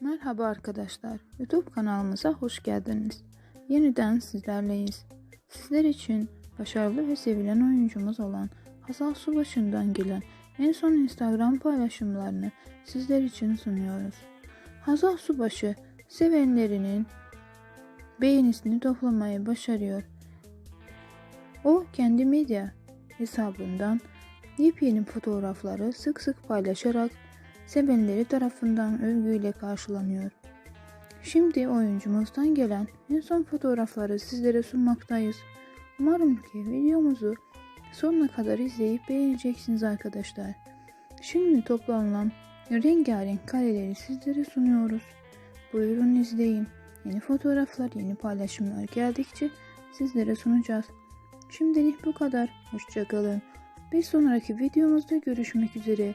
Merhaba arkadaşlar. YouTube kanalımıza hoş geldiniz. Yeniden sizlerleyiz. Sizler için başarılı ve sevilen oyuncumuz olan Hazal Subaşı'ndan gelen en son Instagram paylaşımlarını sizler için sunuyoruz. Hazal Subaşı sevenlerinin beğenisini toplamayı başarıyor. O kendi medya hesabından yepyeni fotoğrafları sık sık paylaşarak sevenleri tarafından övgüyle karşılanıyor. Şimdi oyuncumuzdan gelen en son fotoğrafları sizlere sunmaktayız. Umarım ki videomuzu sonuna kadar izleyip beğeneceksiniz arkadaşlar. Şimdi toplanılan rengarenk kareleri sizlere sunuyoruz. Buyurun izleyin. Yeni fotoğraflar, yeni paylaşımlar geldikçe sizlere sunacağız. Şimdilik bu kadar. Hoşçakalın. Bir sonraki videomuzda görüşmek üzere.